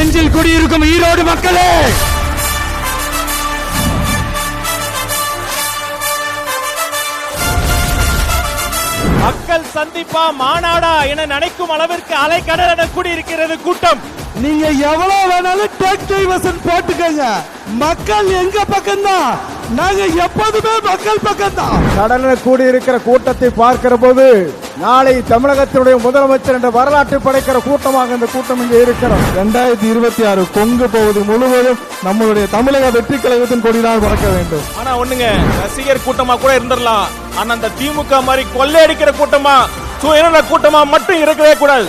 நெஞ்சில் குடியிருக்கும் ஈரோடு மக்களே! மக்கள் சந்திப்பா மாநாடா என நினைக்கும் அளவிற்கு அலைக்கடல் என கூடியிருக்கிறது கூட்டம். நீங்க எவ்வளவு வேணாலும் டேக் டைவர்சன் போட்டுக்கங்க. மக்கள் எங்க பக்கம் தான் நாங்க எப்போதுமே மக்கள் பக்கம் தான் கடலில் கூடியிருக்கிற கூட்டத்தை பார்க்கிற போது நாளை தமிழகத்தினுடைய முதலமைச்சர் என்ற வரலாற்றை படைக்கிற கூட்டமாக இந்த கூட்டம் இங்கே இருக்கிறோம் ரெண்டாயிரத்தி இருபத்தி ஆறு கொங்கு போவது முழுவதும் நம்மளுடைய தமிழக வெற்றி கழகத்தின் கொடிதான் பறக்க வேண்டும். ஆனா ஒண்ணுங்க ரசிகர் கூட்டமா கூட இருந்துடலாம். ஆனா அந்த திமுக மாதிரி கொள்ளையடிக்கிற கூட்டமா சுயநல கூட்டமா மட்டும் இருக்கவே கூடாது.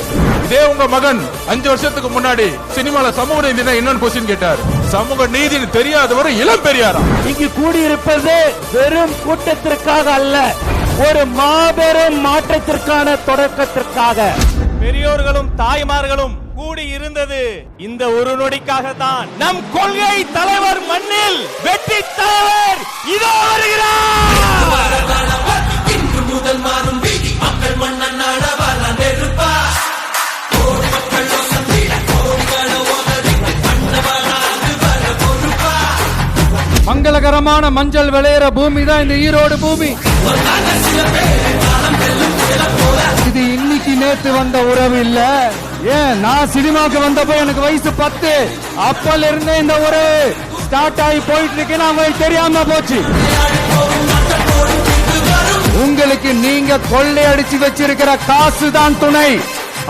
இதே உங்க மகன் அஞ்சு வருஷத்துக்கு முன்னாடி சினிமால சமூக நீதினா என்னன்னு கொஸ்டின் கேட்டார். சமூக நீதினு தெரியாதவர் இளம் பெரியாரா? இங்கு கூடியிருப்பது வெறும் கூட்டத்திற்காக அல்ல ஒரு மாபெரும் மாற்றத்திற்கான தொடக்கத்திற்காக. பெரியோர்களும் தாய்மார்களும் கூடி இருந்தது இந்த ஒரு நொடிக்காக தான் நம் கொள்கை தலைவர் மண்ணில் வெற்றி மங்களகரமான மஞ்சள் விளையிற பூமி தான் இந்த ஈரோடு பூமி. இது இன்னைக்கு நேத்து வந்த உறவு இல்ல. ஏன்? நான் சினிமாக்கு வந்தப்போ எனக்கு வயசு பத்து. அப்பல இருந்தே இந்த உறவு ஸ்டார்ட் ஆகி போயிட்டு இருக்கு. அவங்களுக்கு தெரியாம போச்சு. உங்களுக்கு நீங்க கொள்ளையடிச்சு வச்சிருக்கிற காசு தான் துணை.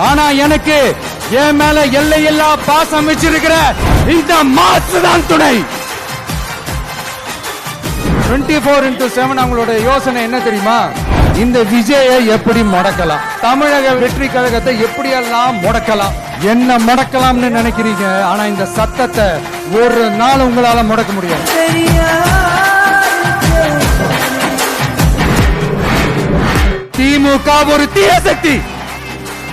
ஆனா எனக்கு என் மேல எல்லையெல்லாம் பாசம் வச்சிருக்கிற இந்த மாசு தான் துணை. 24 ஃபோர் இன்டூ செவன் அவங்களோட யோசனை என்ன தெரியுமா? இந்த விஜயை எப்படி முடக்கலாம்? தமிழக வெற்றி கழகத்தை எப்படியெல்லாம் முடக்கலாம்? என்ன முடக்கலாம்னு நினைக்கிறீங்க? ஆனா இந்த சத்தத்தை ஒரு நாள் உங்களால முடக்க முடியாது. திமுக ஒரு தீய சக்தி.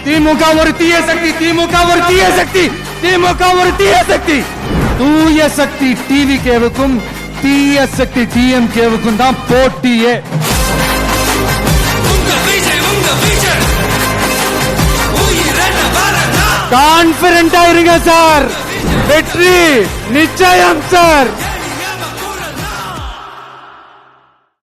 திமுக ஒரு தீய சக்தி. திமுக ஒரு தீய சக்தி. திமுக ஒரு தீய சக்தி. தூய சக்தி டிவி கேவுக்கும் தீய சக்தி டிஎம் கேவுக்கும் தான் போட்டியே கான்பிடண்டா இருங்க சார். வெற்றி நிச்சயம் சார்.